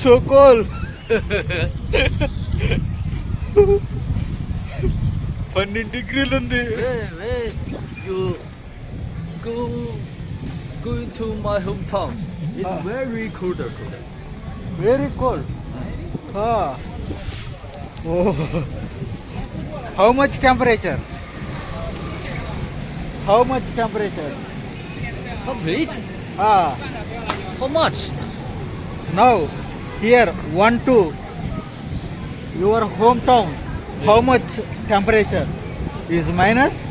So coal పన్నెండు డిగ్రీలు ఉంది Where, where you go going to my hometown? It's Ah. very colder today. Very cold oh how much temperature how much temperature Complete? Ah, How much? Now Here one to your hometown how much temperature is minus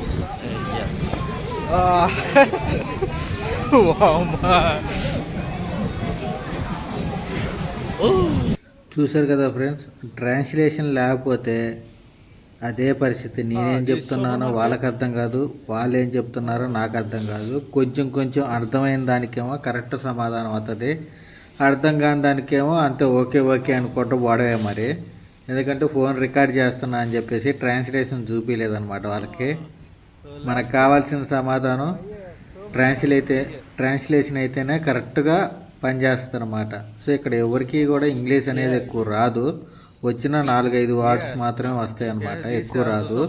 Uh, yes. చూసారు కదా friends translation లేకపోతే అదే పరిస్థితి. నేనేం చెప్తున్నానో వాళ్ళకి అర్థం కాదు వాళ్ళు ఏం చెప్తున్నారో నాకు అర్థం కాదు. కొంచెం కొంచెం అర్థమైన దానికేమో కరెక్ట్ సమాధానం అవుతుంది. అర్థం కాని దానికేమో అంతే ఓకే ఓకే అనుకుంటూ వాడవే మరి. ఎందుకంటే ఫోన్ రికార్డ్ చేస్తున్నా అని చెప్పేసి ట్రాన్స్లేషన్ చూపించలేదన్నమాట వాళ్ళకి. మనకు కావాల్సిన సమాధానం ట్రాన్స్లేట్ ట్రాన్స్లేషన్ అయితేనే కరెక్ట్గా పనిచేస్తుంది అనమాట సో ఇక్కడ ఎవరికి కూడా ఇంగ్లీష్ అనేది ఎక్కువ రాదు. వచ్చిన నాలుగైదు వార్డ్స్ మాత్రమే వస్తాయి అనమాట ఎక్కువ రాదు.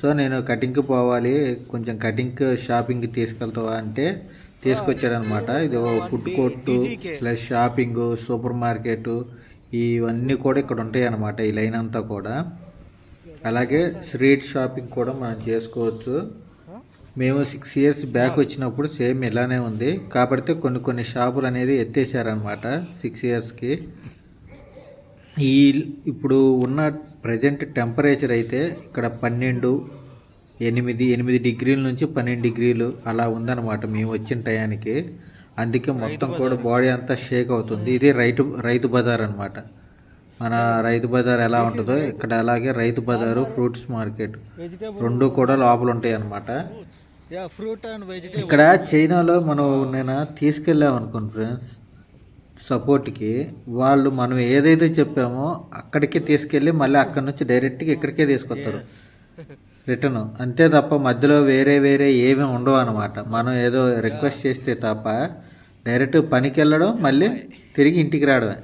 సో నేను కటింగ్కి పోవాలి కొంచెం కటింగ్ షాపింగ్కి తీసుకెళ్తావా అంటే తీసుకొచ్చారనమాట. ఇది ఒక food court plus shopping supermarket ఇవన్నీ కూడా ఇక్కడ ఉంటాయి అన్నమాట ఈ లైన్ అంతా కూడా. అలాగే స్ట్రీట్ షాపింగ్ కూడా మనం చేసుకోవచ్చు. మేము సిక్స్ ఇయర్స్ బ్యాక్ వచ్చినప్పుడు సేమ్ ఇలానే ఉంది. కాబట్టి కొన్ని కొన్ని షాపులు అనేది ఎత్తేసారనమాట సిక్స్ ఇయర్స్కి. ఈ ఇప్పుడు ఉన్న ప్రజెంట్ టెంపరేచర్ అయితే ఇక్కడ పన్నెండు ఎనిమిది ఎనిమిది డిగ్రీల నుంచి పన్నెండు డిగ్రీలు అలా ఉందన్నమాట మేము వచ్చిన టయానికి. అందుకే మొత్తం కూడా బాడీ అంతా షేక్ అవుతుంది. ఇది రైతు రైతు బజార్ అన్నమాట. మన రైతు బజార్ ఎలా ఉంటుందో ఇక్కడ అలాగే రైతు బజారు ఫ్రూట్స్ మార్కెట్ రెండు కూడా లోపల ఉంటాయి వెజిటేబుల్ ఇక్కడ చైనాలో మనం నేను తీసుకెళ్ళాం అనుకోండి ఫ్రెండ్స్ సపోర్ట్కి వాళ్ళు మనం ఏదైతే చెప్పామో అక్కడికే తీసుకెళ్ళి మళ్ళీ అక్కడ నుంచి డైరెక్ట్గా ఇక్కడికే తీసుకొస్తారు. రిటర్న్. అంతే తప్ప మధ్యలో వేరే వేరే ఏమీ ఉండవు అనమాట మనం ఏదో రిక్వెస్ట్ చేస్తే తప్ప డైరెక్ట్ పనికి వెళ్ళడం మళ్ళీ తిరిగి ఇంటికి రావడమే.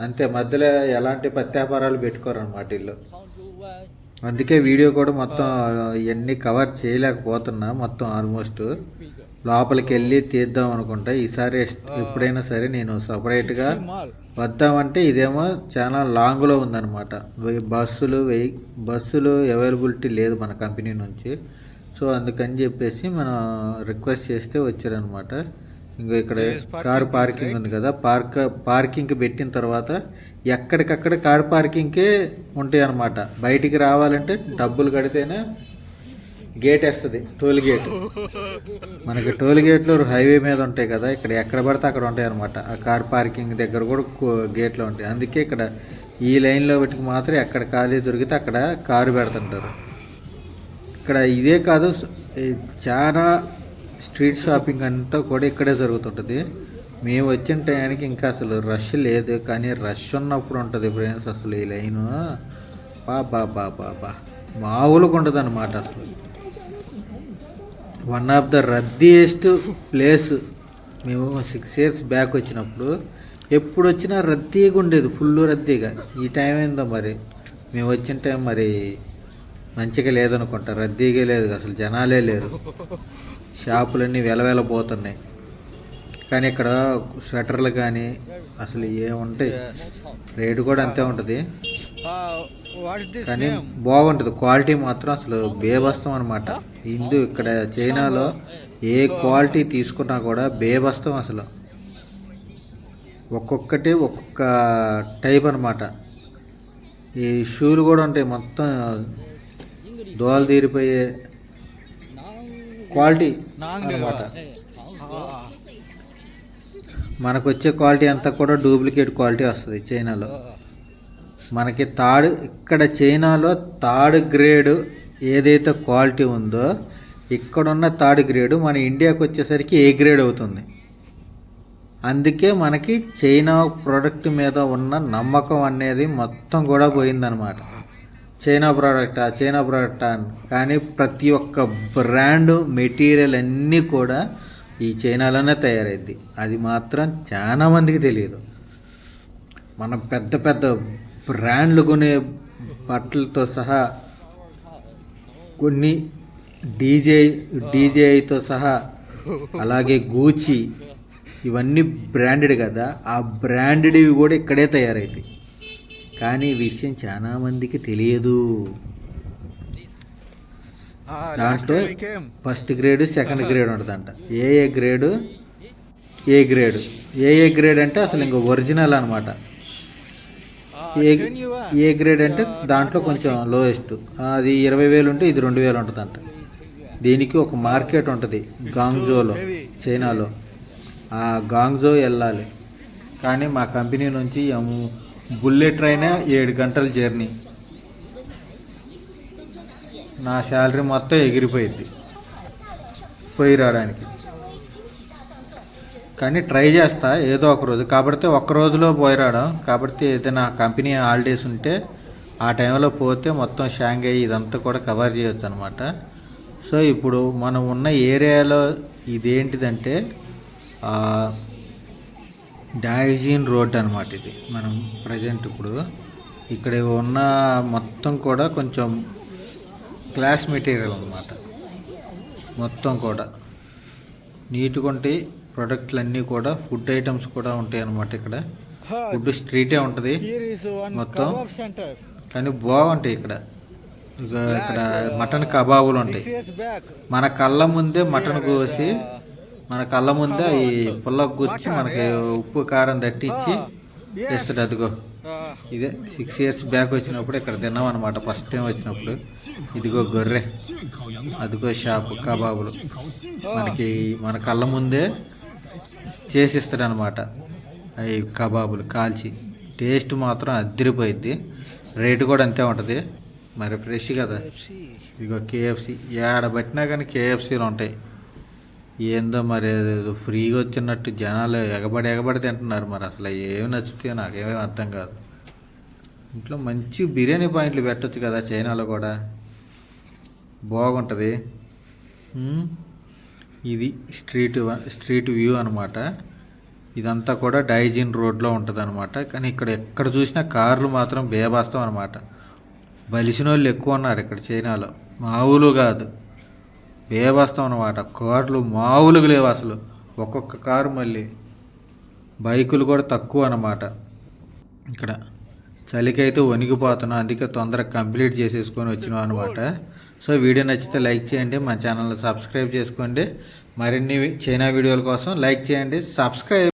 అంతే మధ్యలో ఎలాంటి ప్రత్యాపారాలు పెట్టుకోరు అనమాట వీళ్ళు. అందుకే వీడియో కూడా మొత్తం ఇవన్నీ కవర్ చేయలేకపోతున్నా మొత్తం ఆల్మోస్ట్. లోపలికి వెళ్ళి తీద్దాం అనుకుంటా. ఈసారి ఎప్పుడైనా సరే నేను సపరేట్గా వద్దామంటే ఇదేమో చాలా లాంగ్లో ఉందన్నమాట. బస్సులు వెయ్ బస్సులు అవైలబిలిటీ లేదు మన కంపెనీ నుంచి. సో అందుకని చెప్పేసి మనం రిక్వెస్ట్ చేస్తే వచ్చారనమాట ఇంకో ఇక్కడ కార్ పార్కింగ్ ఉంది కదా. పార్క్ పార్కింగ్ పెట్టిన తర్వాత ఎక్కడికక్కడ కార్ పార్కింగ్కే ఉంటాయి అన్నమాట బయటికి రావాలంటే డబ్బులు కడితేనే గేట్ వేస్తుంది టోల్ గేట్. మనకి టోల్ గేట్లు హైవే మీద ఉంటాయి కదా ఇక్కడ ఎక్కడ పడితే అక్కడ ఉంటాయి అనమాట ఆ కార్ పార్కింగ్ దగ్గర కూడా గేట్లు ఉంటాయి. అందుకే ఇక్కడ ఈ లైన్లో బట్టి మాత్రం ఎక్కడ ఖాళీ దొరికితే అక్కడ కారు పెడుతుంటారు. ఇక్కడ ఇదే కాదు చాలా స్ట్రీట్ షాపింగ్ అంతా కూడా ఇక్కడే జరుగుతుంటుంది. మేము వచ్చిన టయానికి ఇంకా అసలు రష్ లేదు కానీ రష్ ఉన్నప్పుడు ఉంటుంది ఫ్రెండ్స్ అసలు ఈ లైను. బా బా బా బా బా మామూలుగా ఉండదు అనమాట అసలు. వన్ ఆఫ్ ద రద్దీయెస్ట్ ప్లేస్ మేము సిక్స్ ఇయర్స్ బ్యాక్ వచ్చినప్పుడు ఎప్పుడు వచ్చినా రద్దీగా ఉండేది ఫుల్ రద్దీగా. ఈ టైం ఏందో మరి? మేము వచ్చిన టైం మరి మంచిగా లేదనుకుంటా. రద్దీగా లేదు అసలు జనాలే లేరు. షాపులన్నీ వెలవెలబోతున్నాయి. కానీ ఇక్కడ స్వెటర్లు కానీ అసలు ఏముంటాయి రేటు కూడా అంతే ఉంటుంది. కానీ బాగుంటుంది. క్వాలిటీ మాత్రం అసలు బేబస్తం అనమాట ఇందు ఇక్కడ చైనాలో ఏ క్వాలిటీ తీసుకున్నా కూడా బేబస్తం అసలు. ఒక్కొక్కటి ఒక్కొక్క టైప్ అనమాట ఈ షూలు కూడా ఉంటాయి మొత్తం దోలు తీరిపోయే క్వాలిటీ అనమాట మనకు వచ్చే క్వాలిటీ అంతా కూడా డూప్లికేట్ క్వాలిటీ వస్తుంది చైనాలో. మనకి థర్డ్ ఇక్కడ చైనాలో థర్డ్ గ్రేడ్ ఏదైతే క్వాలిటీ ఉందో ఇక్కడున్న థర్డ్ గ్రేడ్ మన ఇండియాకి వచ్చేసరికి ఏ గ్రేడ్ అవుతుంది. అందుకే మనకి చైనా ప్రోడక్ట్ మీద ఉన్న నమ్మకం అనేది మొత్తం కూడా పోయిందనమాట. చైనా ప్రోడక్టా చైనా ప్రోడక్టా అని. కానీ ప్రతి ఒక్క బ్రాండ్ మెటీరియల్ అన్నీ కూడా ఈ చైనాలోనే తయారైద్ది. అది మాత్రం చాలా మందికి తెలియదు. మనం పెద్ద పెద్ద బ్రాండ్లు కొనే బట్టలతో సహా కొన్ని డీజే డీజేఐతో సహా అలాగే గూచి ఇవన్నీ బ్రాండెడ్ కదా ఆ బ్రాండెడ్వి కూడా ఇక్కడే తయారవుతాయి కానీ ఈ విషయం చాలా మందికి తెలియదు. దాంట్లో ఫస్ట్ గ్రేడ్ సెకండ్ గ్రేడ్ ఉంటుందంట. A A grade A grade A A grade అంటే అసలు ఇంకా ఒరిజినల్ అనమాట ఏ ఏ గ్రేడ్ అంటే దాంట్లో కొంచెం లోయెస్ట్ అది ఇరవై వేలు ఉంటే ఇది రెండు వేలు ఉంటుందంట. దీనికి ఒక మార్కెట్ ఉంటుంది గాంగ్జోలో చైనాలో. ఆ గాంగ్జో వెళ్ళాలి. కానీ మా కంపెనీ నుంచి బుల్లెట్ ట్రైన్ ఏడు గంటల జర్నీ. నా శాలరీ మొత్తం ఎగిరిపోయింది పోయి రావడానికి. కానీ ట్రై చేస్తా ఏదో ఒక రోజు. కాబట్టి ఒక్క రోజులో పోయి రావడం. కాబట్టి ఏదైనా కంపెనీ హాలిడేస్ ఉంటే ఆ టైంలో పోతే మొత్తం షాంగ్ అయ్యి ఇదంతా కూడా కవర్ చేయొచ్చు అనమాట సో ఇప్పుడు మనం ఉన్న ఏరియాలో ఇదేంటిదంటే డాయిజీన్ రోడ్ అనమాట ఇది. మనం ప్రజెంట్ ఇప్పుడు. ఇక్కడ ఉన్న మొత్తం కూడా కొంచెం క్లాస్ మెటీరియల్ అనమాట మొత్తం కూడా. నీట్గా ఉంటాయి ప్రొడక్ట్లు అన్నీ కూడా ఫుడ్ ఐటమ్స్ కూడా ఉంటాయి అన్నమాట ఇక్కడ. ఫుడ్ స్ట్రీటే ఉంటుంది. మొత్తం. కానీ బాగుంటాయి ఇక్కడ. ఇక ఇక్కడ మటన్ కబాబులు ఉంటాయి. మన కళ్ళ ముందే మటన్ కోసి మన కళ్ళ ముందే ఈ పుల్లకు గుచ్చి మనకి ఉప్పు కారం తట్టించి ఇస్తాడు అదిగో. ఇదే సిక్స్ ఇయర్స్ బ్యాక్ వచ్చినప్పుడు ఇక్కడ తిన్నాం అనమాట ఫస్ట్ టైం వచ్చినప్పుడు. ఇదిగో గొర్రె. అదిగో షాప్ కబాబులు. మనకి మన కళ్ళ ముందే చేసిస్తాడు అనమాట అవి కబాబులు కాల్చి. టేస్ట్ మాత్రం అద్దరిపోయిద్ది రేటు కూడా అంతే ఉంటుంది. మరి ఫ్రెష్ కదా. ఇదిగో కేఎఫ్సి ఏడ పట్టినా కానీ కేఎఫ్సీలు ఉంటాయి. ఏందో మరి ఏదో ఫ్రీగా వచ్చినట్టు జనాలు ఎగబడి ఎగబడి తింటున్నారు మరి. అసలు ఏమి నచ్చుతాయో నాకేమీ అర్థం కాదు. ఇంట్లో మంచి బిర్యానీ పాయింట్లు పెట్టచ్చు కదా చైనాలో కూడా. బాగుంటుంది. ఇది స్ట్రీట్ వ- స్ట్రీట్ వ్యూ అనమాట ఇదంతా కూడా డైజిన్ రోడ్లో ఉంటుంది అనమాట కానీ ఇక్కడ ఎక్కడ చూసినా కార్లు మాత్రం బేబాస్తాం అనమాట బలిసిన వాళ్ళు ఎక్కువ ఉన్నారు ఇక్కడ చైనాలో. మామూలు కాదు. బేబస్తాం అనమాట కార్లు మామూలుగా లేవు అసలు. ఒక్కొక్క కారు మళ్ళీ బైకులు కూడా తక్కువ అనమాట ఇక్కడ చలికైతే వణిగిపోతున్నాం అందుకే తొందరగా కంప్లీట్ చేసేసుకొని వచ్చినాం అనమాట సో వీడియో నచ్చితే లైక్ చేయండి మా ఛానల్ని సబ్స్క్రైబ్ చేసుకోండి. మరిన్ని చైనా వీడియోల కోసం లైక్ చేయండి సబ్స్క్రైబ్